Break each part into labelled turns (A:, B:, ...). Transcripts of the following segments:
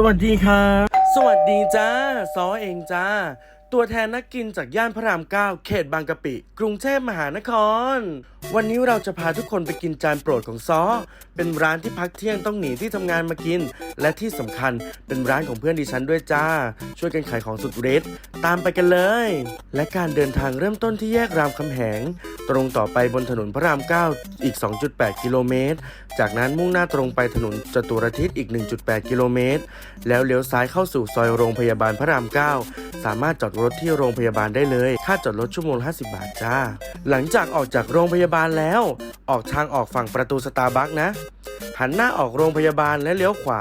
A: สวัสดีครับ สวัสดีจ้าซอเองจ้า ตัวแทนนักกินจากย่านพระรามเก้าเขตบางกะปิ กรุงเทพมหานคร วันนี้เราจะพาทุกคนไปกินจานโปรดของซอ เป็นร้านที่พักเที่ยงต้องหนีที่ทำงานมากิน และที่สำคัญเป็นร้านของเพื่อนดิฉันด้วยจ้า ช่วยกันขายของสุดฤทธิ์ตามไปกันเลย และการเดินทางเริ่มต้นที่แยกรามคำแหง ตรงต่อไปบนถนนพระราม9อีก 2.8 กิโลเมตร จากนั้นมุ่งหน้าตรงไปถนนจตุรทิศอีก 1.8 กิโลเมตร แล้วเลี้ยวซ้ายเข้าสู่ซอยโรงพยาบาลพระราม9สามารถจอดรถที่โรงพยาบาลได้เลย ค่าจอดรถชั่วโมงละ50 บาทจ้า หลังจากออกจากโรงพยาบาลแล้ว ออกทางออกฝั่งประตูสตาร์บัคนะ หันหน้าออกโรงพยาบาลและเลี้ยวขวา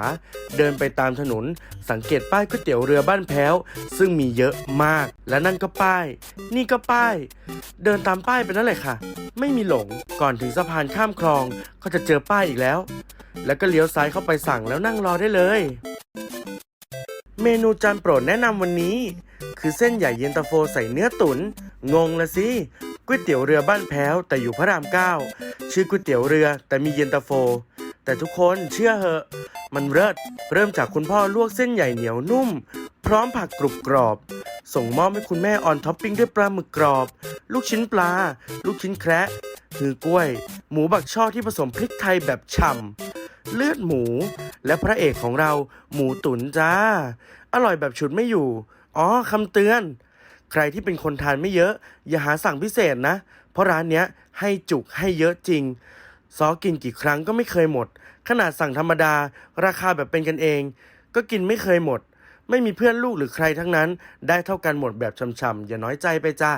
A: เดินไปตามถนน สังเกตป้ายก๋วยเตี๋ยวเรือบ้านแพ้ว ซึ่งมีเยอะมาก และนั่นก็ป้าย นี่ก็ป้าย เดินตามป้ายไปนั่นแหละค่ะ ไม่มีหลง ก่อนถึงสะพานข้ามคลอง ก็จะเจอป้ายอีกแล้ว แล้วก็เลี้ยวซ้ายเข้าไปสั่งแล้วนั่งรอได้เลย เมนูจานโปรดแนะนำวันนี้ คือเส้นใหญ่เย็นตาโฟใส่เนื้อตุน๋นงงละสิก๋วยเตี๋ยวเรือบ้านแพ้วแต่อยู่พระรามเก้าชื่อก๋วยเตี๋ยวเรือแต่มีเย็นตาโฟ แต่ทุกคนเชื่อเหอะ มันเลิศเริ่มจากคุณพ่อลวกเส้นใหญ่เหนียวนุ่ม พร้อมผักกรุบกรอบ ส่งมอบให้คุณแม่ออนท็อปปิ้งด้วยปลาหมึกกรอบ ลูกชิ้นปลา ลูกชิ้นแคระหือกล้วย หมูบักช่อที่ผสมพริกไทยแบบฉ่ำเลือดหมู และพระเอกของเราหมูตุ๋นจ้า อร่อยแบบฉุดไม่อยู่ อ๋อคำเตือน ใครที่เป็นคนทานไม่เยอะ อย่าหาสั่งพิเศษนะ เพราะร้านเนี้ยให้จุกให้เยอะจริง ซอกินกี่ครั้งก็ไม่เคยหมด ขนาดสั่งธรรมดา ราคาแบบเป็นกันเอง ก็กินไม่เคยหมด ไม่มีเพื่อนลูกหรือใครทั้งนั้น ได้เท่ากันหมดแบบช่ำๆอย่าน้อยใจไปจ้า